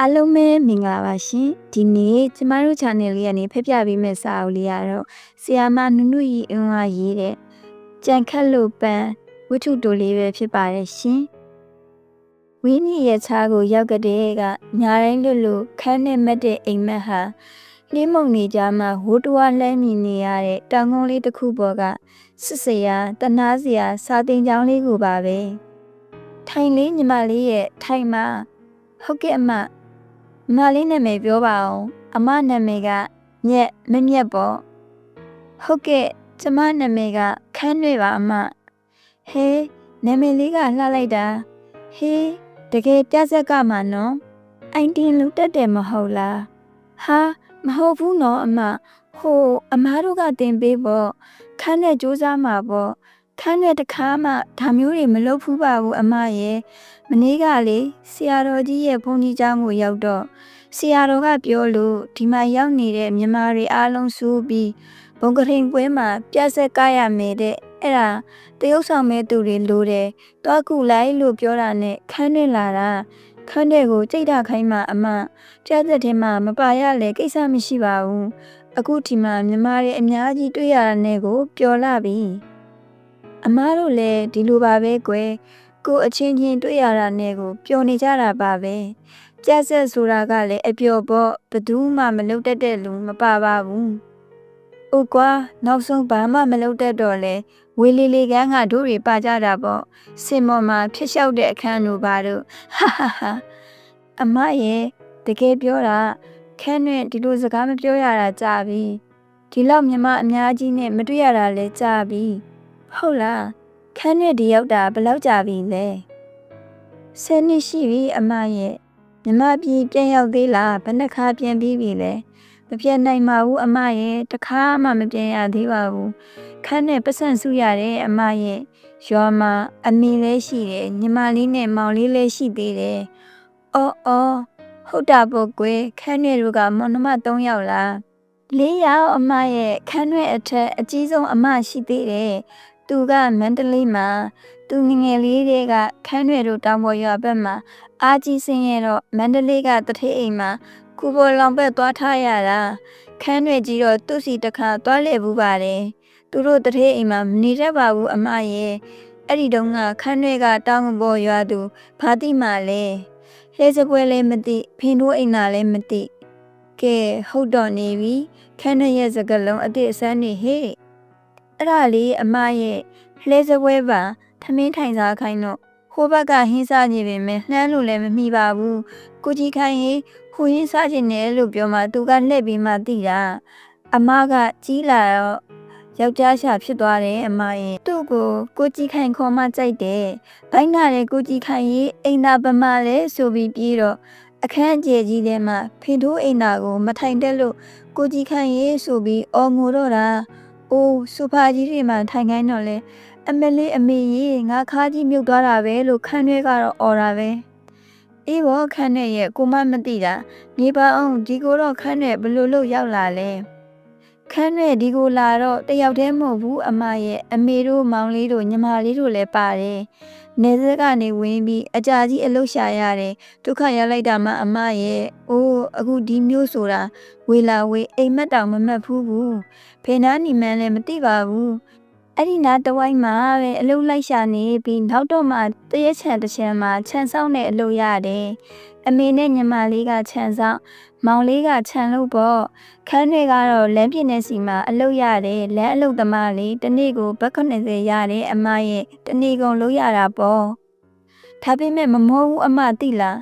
အားလုံးပဲမင်္ဂလာပါရှင်ဒီနေ့ကျမတို့ channel လေးကနေဖက်ပြပေးမယ့်စာအုပ်လေးကတော့ဆီယာမနုနုရီအင်းဝါရေးတဲ့ကြံခက်လို့ပန်းဝိထုတိုလေးပဲဖြစ်ပါတယ်ရှင်ဝင်းကြီးရဲ့ချားကိုရောက်ကတဲ့ကညာတိုင်းလွတ်လို့ခန်းနဲ့မက်တဲ့အိမ်မက်ဟာနှင်းမုံနေကြမှာဝိုးတဝလှမ်းမြင်နေရတဲ့တောင်ကုန်းလေးတစ်ခုပေါ်ကစစ်စရာတနာစရာစာတင်ကြောင်းလေးကိုပါပဲထိုင်လေးညီမလေးရဲ့ထိုင်မှာဟုတ်ကဲ့အမ အမလေးနာမည်ပြောပါအောင်အမနာမည်ကမြက်မမြက်ပေါ့ဟုတ်ကဲ့ကျမနာမည်ကခန်းရွေပါအမဟေးနာမည်လေးကလှလိုက်တာဟေးတကယ်ပြဇက်ကမှနော်အိုင်တင်လူတက်တယ်မဟုတ်လားဟာမဟုတ်ဘူးနော်အမဟိုအမားတို့ကတင်ပေးပေါ့ခန်းနဲ့စူးစမ်းမှာပေါ့ ခန်းနဲ့တခါမှဒါမျိုးတွေမလုပ်ဖူးပါဘူးအမရဲ့မနေ့ကလေဆရာတော်ကြီးရဲ့ဘုန်းကြီးကျောင်းကိုရောက်တော့ဆရာတော်ကပြောလို့ဒီမှာရောက်နေတဲ့မြန်မာတွေအားလုံးစုပြီးဘုံကရင်ပွဲမှာပြက်ဆက်ကားရမယ်တဲ့အဲ့ဒါတရုတ်ဆောင်မဲ့သူတွေလိုတယ်တွားကူလိုက်လို့ပြောတာနဲ့ခန်းနေလာတာခန်းတဲ့ကိုကြိတ်တာခိုင်းမှအမပြက်ဆက်ထဲမှာမပါရလဲကိစ္စမရှိပါဘူးအခုဒီမှာမြန်မာတွေအများကြီးတွေ့ရတာနဲ့ကိုပျော်လာပြီ အမားတို့လည်းဒီလိုပါပဲကွယ်ကိုအချင်းချင်းတွေ့ရတာနဲ့ကိုပျော်နေကြတာပါပဲကြက်ဆက်ဆိုတာကလည်းအပျော်ပေါ့ဘယ်သူမှမလုပ်တတ်တဲ့လူမပါပါဘူး။အိုကွာနောက်ဆုံးဘာမှမလုပ်တတ်တော့လဲဝေလီလီကန်းကတို့တွေပါကြတာပေါ့စင်မော်မှာဖြစ်လျှောက်တဲ့အခန်းတို့ပါတို့ဟာဟာဟာအမရဲ့တကယ်ပြောတာခန်းနဲ့ဒီလိုစကားမပြောရတာကြာပြီဒီလောက်မြမအများကြီးနဲ့မတွေ့ရတာလဲကြာပြီ ဟုတ်လားခန်းနဲ့ဒီရောက်တာဘယ်လောက်ကြာပြီလဲဆယ်နှစ်ရှိပြီအမရဲ့မြမပြည်ပြန်ရောက်သေးလားဘယ်နှခါပြန်ပြီးပြီလဲမပြန်နိုင်ပါဘူးအမရဲ့တခါမှမပြန်ရသေးပါဘူးခန်းနဲ့ပတ်စံစုရတဲ့အမရဲ့ရွာမှာအမေလည်းရှိတယ်ညီမလေးနဲ့မောင်လေးလည်းရှိသေးတယ်အော်အော်ဟုတ်တာပေါ့ကွယ်ခန်းနဲ့တို့ကမောင်နှမ၃ယောက်လားလေးယောက်အမရဲ့ခန်းရွက်အထက်အကြီးဆုံးအမရှိသေးတယ် သူကမန္တလေးမှာသူငငယ်လေးတွေကခန်းရွက်တို့တောင်ပေါ်ရွာဘက်မှာအာကြီးစင်းရတော့မန္တလေးကတထေးအိမ်မှာကူပေါ်လောင်ဘက်သွားထားရတာခန်းရွက်ကြီးတော့သူ့စီတစ်ခါသွားလေဘူးပါတယ်သူတို့တထေးအိမ်မှာမနေတတ်ပါဘူးအမရဲ့အဲ့ဒီတုန်းကခန်းရွက်ကတောင်ပေါ်ရွာသူဘာတိမှလဲလဲစပွဲလည်းမသိဖင်တို့အိမ်သာလည်းမသိကဲဟုတ်တော့နေပြီခန်းရဲ့စကလုံးအတိအစမ်းနေဟေ့ အဲ့ဒါလေးအမရဲ့လဲစပွဲပါထမင်းထိုင်စားခိုင်းတော့ဟိုဘက်ကဟင်းစားနေပေမဲ့နှမ်းလို့လည်းမမိပါဘူးကိုကြီးခိုင်ရေးဟိုဟင်းစားခြင်းနဲ့လို့ပြောမှသူကလှည့်ပြီးမှသိတာအမကကြီးလာတော့ယောက်ျားရှာဖြစ်သွားတယ်အမရဲ့သူ့ကိုကိုကြီးခိုင်ခေါ်မှကြိုက်တယ်ဘိုင်းကလည်းကိုကြီးခိုင်ရေးအိမ်သာပမာလဲဆိုပြီးပြေးတော့အခန်းအကျယ်ကြီးထဲမှာဖင်ထိုးအိမ်သာကိုမထိုင်တက်လို့ကိုကြီးခိုင်ရေးဆိုပြီးအော်ငိုတော့တာ အိုးဆိုဖာကြီးတွေမှာထိုင်ခိုင်းတော့လေအမလေးအမေကြီးငါခါကြီးမြုပ်သွားတာပဲလို့ခန်းထဲကတော့អော်တာပဲအေးဘောခန်းထဲရဲ့ကိုမမသိတာနေပါအောင်ဒီကိုတော့ခန်းထဲဘလို့လို့ရောက်လာလဲခန်းထဲဒီကိုလာတော့တယောက်တည်းမဟုတ်ဘူးအမရဲ့အမေတို့မောင်လေးတို့ညီမလေးတို့လည်းပါတယ် နေစက်ကနေဝင်းပြီးအကြာကြီးအလုရှာရတယ်ဒုက္ခရလိုက်တာမှအမရဲ့အိုးအခုဒီမျိုးဆိုတာဝေလာဝေအိမ်မက်တောင်မမက်ဘူးဘူးဖေနာနီမန်လည်းမသိပါဘူး အဲ့ဒီနာတဝိုင်းမှာပဲအလုလိုက်ရှာနေပြီးနောက်တော့မှတရက်ချန်တစ်ချန်မှာခြံဆောင်တဲ့အလုရတယ်အမေနဲ့ညီမလေးကခြံဆောင်မောင်လေးကခြံလို့ပေါ့ခန်းတွေကတော့လမ်းပြင်းနေစီမှာအလုရတယ်လမ်းအလုသမားလေးတနေ့ကိုဘတ်90ရတယ်အမရဲ့တနေ့ကုန်လို့ရတာပေါ့ဒါပေမဲ့မမောဘူးအမသိလား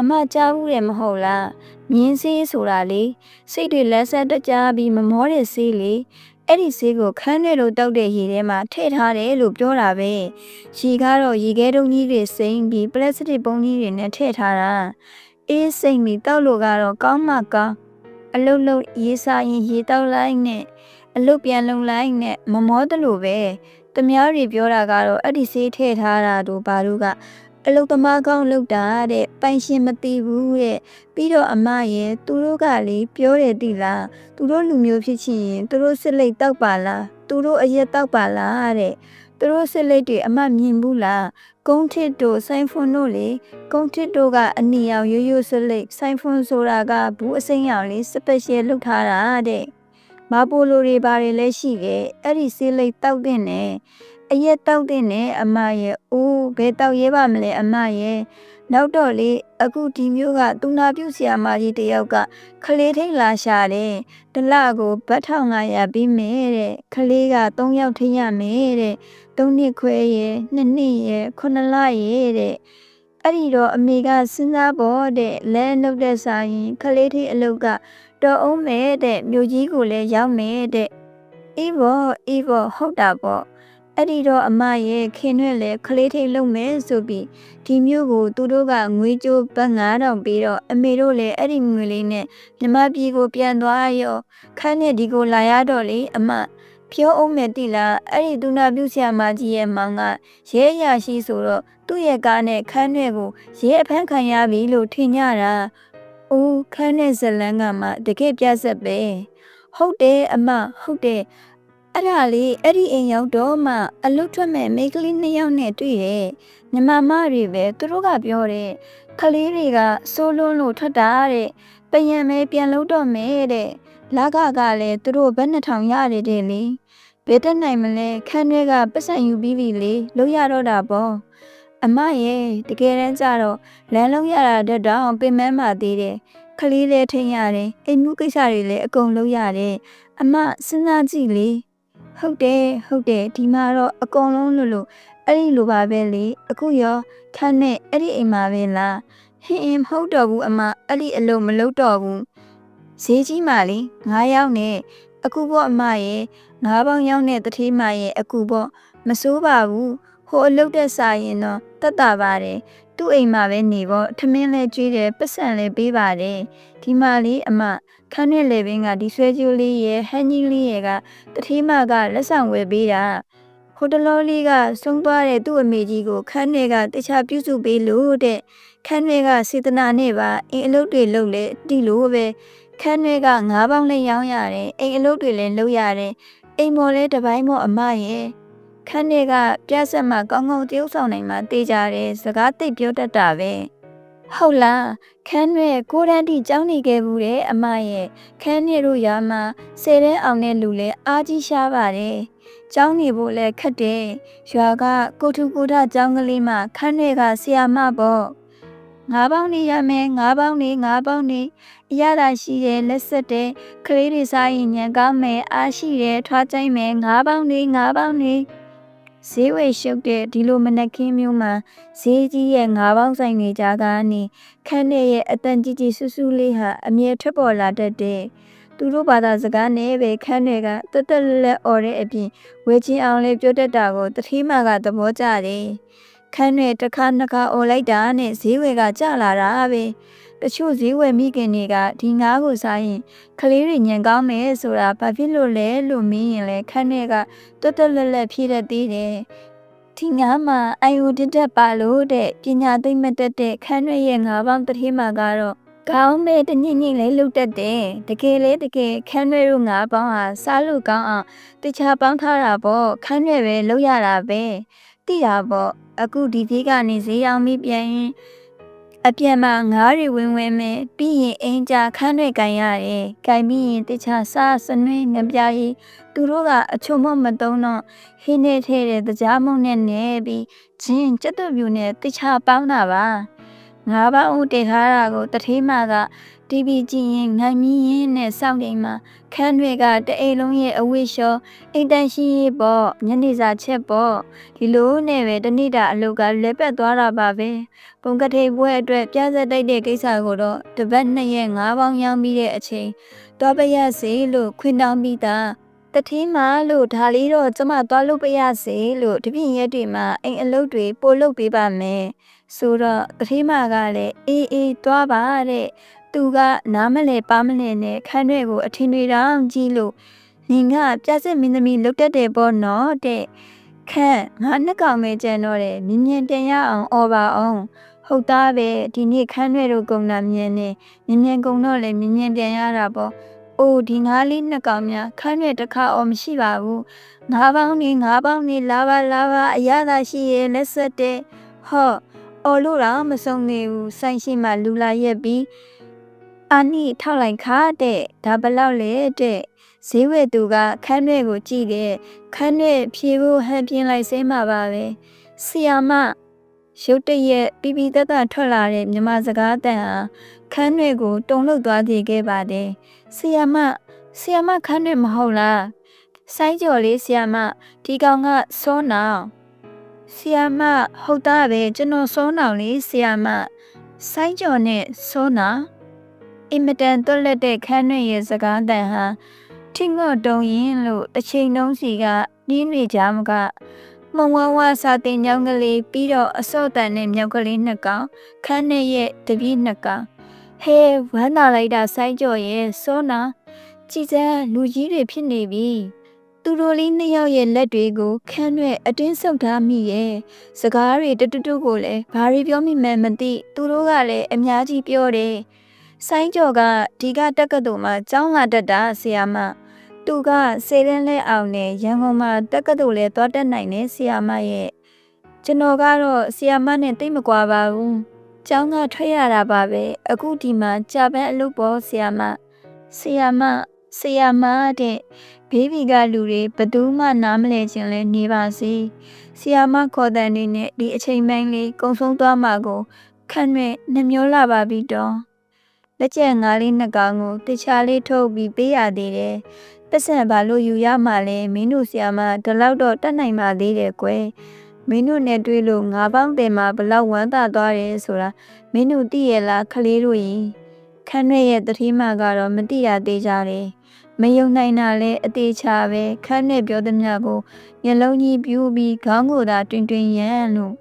အမကြားဘူးတယ်မဟုတ်လားမြင်းစေးဆိုတာလေစိတ်တွေလက်ဆက်တကြပြီးမမောတဲ့စေးလေ အဲ့ဒီဆေးကိုခန်းထဲလိုတောက်တဲ့ရေထဲမှာထည့်ထားတယ်လို့ပြောတာပဲရေကတော့ရေခဲတုံးကြီးတွေစိမ့်ပြီးပလတ်စတစ်ပုံးကြီးတွေနဲ့ထည့်ထားတာအေးစိမ့်ပြီးတောက်လို့ကတော့ကောင်းမှကောင်းအလုတ်လုတ်ရေးစားရင်ရေတောက်လိုက်နဲ့အလုတ်ပြန်လုံလိုက်နဲ့မမောတလို့ပဲတမားတွေပြောတာကတော့အဲ့ဒီဆေးထည့်ထားတာတို့ဘာတို့က အလုတ်သမားကောင်းလောက်တာတဲ့ပိုင်ရှင်မသိဘူးတဲ့ပြီးတော့အမရဲ့သူတို့ကလေပြောတယ်တိလားသူတို့လူမျိုးဖြစ်ချင်ရင်သူတို့စစ်လိတ်တောက်ပါလားသူတို့အရက်တောက်ပါလားတဲ့သူတို့စစ်လိတ်တွေအမမြင်ဘူးလားကုန်းထစ်တို့ဆိုင်ဖွန်တို့လေကုန်းထစ်တို့ကအနီရောင်ရိုးရိုးစစ်လိတ်ဆိုင်ဖွန်ဆိုတာကဘူးအစိမ်းရောင်လေးစပက်ရှယ်လုပ်ထားတာတဲ့မပိုလိုတွေဘာတွေလဲရှိခဲ့အဲ့ဒီစစ်လိတ်တောက်တဲ့နဲ့ အရက်တောက်တဲ့နဲ့အမရဲ့အိုးဘယ်တောက်ရဲပါမလဲအမရဲ့နောက်တော့လေအခုဒီမျိုးကသူနာပြုဆရာမကြီးတယောက်ကခလေးထိတ်လာရှာတယ်တလကိုဘတ်ထောင်900ပြီးမယ်တဲ့ခလေးက3ယောက်ထိရမယ်တဲ့3နှစ်ခွဲရဲ့2နှစ်ရဲ့9လရဲ့တဲ့အဲ့ဒီတော့အမေကစဉ်းစားဖို့တဲ့လဲနှုတ်တဲ့စာရင်ခလေးထိအလုတ်ကတော်အောင်မယ်တဲ့မြို့ကြီးကိုလည်းရောက်မယ်တဲ့အေးဘောအေးဘောဟုတ်တာပေါ့ အဲ့ဒီတော့အမရဲ့ခင်ရွက်လည်းခလေးထိတ်လုံမယ်ဆိုပြီးဒီမျိုးကိုသူတို့ကငွေကြိုးဘတ်9000ပြီးတော့အမေတို့လည်းအဲ့ဒီငွေလေးနဲ့မြမပြည်ကိုပြန်သွားရောခန်းနဲ့ဒီကိုလာရတော့လေအမပြောအောင်မယ်တိလားအဲ့ဒီသူနာပြုဆရာမကြီးရဲ့မောင်ကရဲရရှိဆိုတော့သူ့ရဲ့ကားနဲ့ခန်းနဲ့ကိုရဲအဖမ်းခံရပြီလို့ထင်ကြတာ။အိုးခန်းနဲ့ဇလန်းကမှတကယ်ပြတ်ဆက်ပဲ။ဟုတ်တယ်အမဟုတ်တယ် အဲ့ဒါလေးအဲ့ဒီအိမ်ရောက်တော့မှအလုတ်ထွက်မဲ့မိန်းကလေးနှစ်ယောက်နဲ့တွေ့တယ်။ညီမမတွေပဲသူတို့ကပြောတယ်။ကလေးတွေကစိုးလွန်းလို့ထွက်တာတဲ့။ပယံမဲပြန်လို့တော့မယ်တဲ့။လာကကလည်းသူတို့ဘက်နှစ်ထောင်ရတယ်တဲ့လေ။ဘယ်တက်နိုင်မလဲခန်းတွေကပတ်စံယူပြီးပြီလေလို့ရတော့တာပေါ့။အမရဲ့တကယ်တမ်းကျတော့လမ်းလုံးရတာတက်တော့ပင်မမှသေးတယ်။ကလေးလည်းထိန်ရတယ်။အိမ်မှုကိစ္စတွေလည်းအကုန်လုံးရတယ်။အမစဉ်းစားကြည့်လေ။ ဟုတ်တယ်ဟုတ်တယ်ဒီမှာတော့အကုန်လုံးလို့လို့အဲ့ဒီလိုပါပဲလေအခုရောခန်းနဲ့အဲ့ဒီအိမ်မှာပဲလားဟင်းအင်းမဟုတ်တော့ဘူးအမအဲ့ဒီအလုံးမလုပ်တော့ဘူးဈေးကြီးမှလေ9ယောက်နဲ့အခုပေါ့အမရဲ့9ပေါင်းယောက်နဲ့တတိမရဲ့အခုပေါ့မစိုးပါဘူးဟိုအလုပ်တဲ့စာရင်တော့တတ်တာပါတယ်သူ့အိမ်မှာပဲနေပေါ့ထမင်းလဲကျွေးတယ်ပတ်စံလဲပေးပါတယ်ဒီမှာလေးအမ ခန်းနဲ့လေပင်ကဒီဆွဲကြိုးလေးရဲ့ဟန်ကြီးလေးရဲ့ကတတိမကလက်ဆောင်ဝယ်ပေးတာဟိုတလောလေးကဆုံးသွားတဲ့သူ့အမေကြီးကိုခန်းတွေကတခြားပြုစုပေးလို့တဲ့ခန်းတွေကစေတနာနဲ့ပါအင်းအလုပ်တွေလုပ်လေတီလို့ပဲခန်းတွေကငါးပေါင်းလေးရောင်းရတယ်အိမ်အလုပ်တွေလည်းလုပ်ရတယ်အိမ်မော်လဲတစ်ပိုင်းမော်အမရဲ့ခန်းတွေကပြက်ဆက်မှကောင်းကောင်းတရုပ်ဆောင်နိုင်မှတေးကြတယ်စကားသိပ်ပြောတတ်တာပဲ ဟုတ်လားခန်းတွေကိုရန်တီကြောင်းနေခဲ့ဘူးတဲ့အမရဲ့ခန်းနေတို့ရာမှာဆယ်တန်းအောင်တဲ့လူလဲအားကြီးရှားပါတယ်ကျောင်းနေဖို့လဲခက်တယ်ရွာကကိုထုကိုထကျောင်းကလေးမှခန်းတွေကဆရာမပေါ့ငါးပေါင်းနေရမယ်ငါးပေါင်းနေငါးပေါင်းနေအရသာရှိတယ်လက်ဆက်တယ်ကလေးတွေစားရင်ညံကောင်းမယ်အားရှိတယ်ထွားကြိုက်မယ်ငါးပေါင်းနေငါးပေါင်းနေ ဈေးဝယ်ရှုပ်တဲ့ဒီလိုမနက်ခင်းမျိုးမှာဈေးကြီးရဲ့ငါးပေါင်းဆိုင်တွေကြားကနေခန်းထဲရဲ့အတန်ကြီးကြီးဆူဆူလေးဟာအမြဲထွက်ပေါ်လာတတ်တဲ့သူတို့ဘာသာစကားနဲ့ပဲခန်းတွေကတက်တက်လက်လက်អော်တဲ့အပြင်ဝေချင်းအောင်လေးပြောတတ်တာကိုတတိမာကသဘောကျတယ်။ခန်းတွေတစ်ခါနှစ်ခါអော်လိုက်တာနဲ့ဈေးဝယ်ကကျလာတာပဲ။ တချို့ဈေးဝယ်မိခင်တွေကဒီငါးကိုစားရင်ကလေးတွေညံကောင်းမယ်ဆိုတာဘာဖြစ်လို့လဲလို့မင်းရင်လဲခန်းတွေကတက်တက်လက်လက်ဖြည့်တတ်သေးတယ်။ဒီငါမှာအယူတက်တက်ပါလို့တဲ့ပညာသိမ့်မတက်တဲ့ခန်းတွေရဲ့ငါးပေါင်းတတိမာကတော့ကောင်းမဲ့တညင်ညင်လေးလှုပ်တတ်တယ်တကယ်လေတကယ်ခန်းရွဲတို့ငါးပေါင်းဟာစားလို့ကောင်းအောင်တခြားပေါင်းထားတာပေါ့ခန်းရွဲပဲလှုပ်ရတာပဲတိတာပေါ့အခုဒီသေးကနေဈေးရောင်းပြီးပြန်ရင် အပြန်မှာငါးတွေဝင်ဝင်မယ်ပြီးရင်အင်းကြခန်းတွေကန်ရတယ်။ကန်ပြီးရင်တခြားစားစနွေးငပြားကြီးသူတို့ကအချုံမမတုံးတော့ဟင်းနေထဲတဲ့ကြားမုံနဲ့နေပြီးချင်းကြက်သွပြူနဲ့တခြားပေါင်းတာပါ။ငါးပေါင်းဦးတင်ထားတာကိုတထေးမက တီဗီကြည့်ရင်ငိုင်မီးရင်နဲ့စောင့်နေမှာခန်းတွေကတအိမ်လုံးရဲ့အဝိရှောအိမ်တန်ရှိရေးပေါ့ညနေစာချက်ပေါ့ဒီလိုနဲ့ပဲတနေ့တာအလုပ်ကလဲပတ်သွားတာပါပဲပုံကတိပွဲအတွက်ပြဇက်တိုက်တဲ့ကိစ္စကိုတော့တပတ်နှစ်ရက်ငါးပေါင်းရောင်းပြီးတဲ့အချိန်တော့ပရစေလို့ခွင်တောင်းပြီးသားတထင်းမလို့ဒါလေးတော့ကျမသွားလို့ပရစေလို့တပြင်းရက်တွေမှာအိမ်အလုပ်တွေပို့လုပ်ပေးပါမယ်ဆိုတော့တထေးမကလည်းအေးအေးသွားပါတဲ့သူကနားမလဲပါမလဲနဲ့ခန်းတွေကိုအထင်တွေတောင်ကြည့်လို့နင်ကပြစစ်မင်းသမီးလုတ်တတ်တယ်ပေါ့နော်တဲ့ခန့်ငါနှစ်ကောင်ပဲကြံတော့တယ်မြင်မြင်တင်ရအောင်អော်ပါအောင်ဟုတ်သားပဲဒီနေ့ခန်းတွေတို့ကုံတာမြင်နေမြင်မြင်ကုံတော့လေမြင်မြင်တင်ရတာပေါ့အိုးဒီငါးလေးနှစ်ကောင်များခန်းရွက်တစ်ခါအော်မရှိပါဘူးငါးပေါင်းနေငါးပေါင်းနေလာပါလာပါအရသာရှိရဲ့လက်ဆက်တဲ့ဟော့အော်လို့တော့မဆုံးနေဘူးဆိုင်ရှိမှလူလာရက်ပြီး အာနီထောက်လိုက်ခါတဲ့ဒါဘလောက်လဲတဲ့ဈေးဝယ်သူကခန်းရွက်ကိုကြည့်တယ်ခန်းရွက်ဖြေဖို့ဟန်ပြင်းလိုက်စဲမှာပါပဲဆီယာမရုတ်တရက်ပြပြတတ်တထွက်လာတဲ့မြမစကားတန်ဟာခန်းရွက်ကိုတုံလှုပ်သွားစေခဲ့ပါတယ်ဆီယာမဆီယာမခန်းရွက်မဟုတ်လားစိုင်းကြော်လေးဆီယာမဒီကောင်ကစောနောင်ဆီယာမဟုတ်သားပဲကျွန်တော်စောနောင်လေးဆီယာမစိုင်းကြော်နဲ့စောနောင် အင်မတန်တွက်လက်တဲ့ခန်းရွက်ရဲ့စကားတန်ဟာထင်းငေါ့တုံရင်လို့တစ်ချိန်လုံးစီကနှင်းနေကြမကမုံဝဝစာတင်ညောင်းကလေးပြီးတော့အစော့တန်နဲ့မြောက်ကလေးနှစ်ကောင်ခန်းနဲ့ရဲ့တပည့်နှစ်ကောင်ဟဲဝမ်းသာလိုက်တာစိုင်းကြော်ရဲ့စောနာကြည်စမ်းလူကြီးတွေဖြစ်နေပြီသူတို့လေးနှစ်ယောက်ရဲ့လက်တွေကိုခန်းရွက်အတွင်းဆုပ်ထားမိရဲ့စကားတွေတတူတူကိုလည်းဘာတွေပြောမိမှန်းမသိသူတို့ကလည်းအများကြီးပြောတယ် စိုင်းကျော်ကဒီကတက္ကသိုလ်မှာကျောင်းလာတက်တာဆရာမသူကစေရန်လဲအောင်နဲ့ရန်ကုန်မှာတက္ကသိုလ်လဲသွားတက်နိုင်တယ်ဆရာမရဲ့ကျွန်တော်ကတော့ဆရာမနဲ့တိတ်မကွာပါဘူးကျောင်းကထွက်ရတာပါပဲအခုဒီမှာကြာပန်းအလုပ်ပေါ်ဆရာမဆရာမဆရာမတဲ့ဘေးဘီကလူတွေဘယ်သူမှနားမလဲခြင်းလဲနေပါစေဆီယာမခေါ်တဲ့အနေနဲ့ဒီအချိန်ပိုင်းလေးကုံဆုံးသွားမှာကိုခန့်မဲ့နှမျောလာပါပြီတော့ လက်ကျန်ငါးလေးနှစ်ကောင်ကိုတခြားလေးထုတ်ပြီးပေးရသေးတယ်ပတ်စံဘာလို့ယူရမှလဲမင်းတို့ဆီယာမဒီလောက်တော့တတ်နိုင်ပါသေးတယ်ကွယ်မင်းတို့နဲ့တွေ့လို့ငါးပေါင်းတယ်မှာဘလောက်ဝမ်းသာသွားတယ်ဆိုတာမင်းတို့သိရလားခလေးတို့ရင်ခန့်ရဲ့ရဲ့တတိမကတော့မသိရသေးကြတယ်မယုံနိုင်တာလဲအသေးချာပဲခန်းနဲ့ပြောသမျှကိုမျက်လုံးကြီးပြူးပြီးခေါင်းကိုသာတွင်တွင်ရန်လို့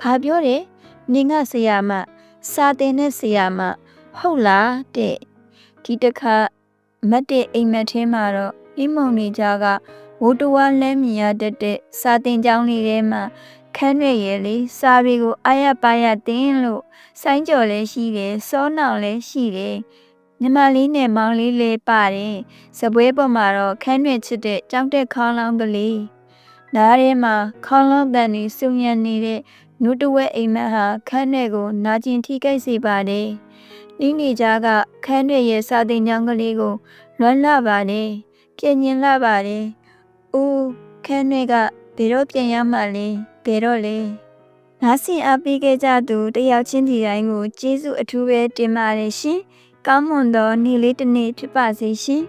ဘာပြောတယ်နင်ကဆရာမစာတင်တဲ့ဆရာမ ဟုတ်လားတဲ့ဒီတစ်ခါမတ်တဲ့အိမ်မက်ထဲမှာတော့အိမ်မုံနေကြကဝိုးတဝါလဲမြင်ရတတ်တဲ့စာတင်ကျောင်းလေးထဲမှာခန်းရွက်ရဲ့လေစာတွေကိုအာရပါရတင်းလို့ဆိုင်းကြော်လည်းရှိတယ်စောနောင်လည်းရှိတယ်ညီမလေးနဲ့မောင်လေးလေးပါတယ်စပွဲပေါ်မှာတော့ခန်းရွက်ချစ်တဲ့ကြောက်တဲ့ခေါင်းလောင်းကလေးနားထဲမှာခေါင်းလောင်းတန်နေစုံညံနေတဲ့နုတဝဲအိမ်မက်ဟာခန်းရွက်ကိုနာကျင်ထိခိုက်စေပါတယ် နီးနေကြကခန်းရွက်ရဲ့စာတင်ကြောင်းကလေးကို လွမ်းလာပါတယ်ပြင်ញင်လာပါတယ်ဦးခန်းရွက်ကဘယ်တော့ပြန်ရမှလဲဘယ်တော့လဲနားဆင်အားပေးခဲ့ကြသူတယောက်ချင်းဒီတိုင်းကိုကျေးဇူးအထူးပဲတင်ပါတယ်ရှင်ကောင်းမွန်သောနေ့လေးတစ်နေ့ဖြစ်ပါစေရှင်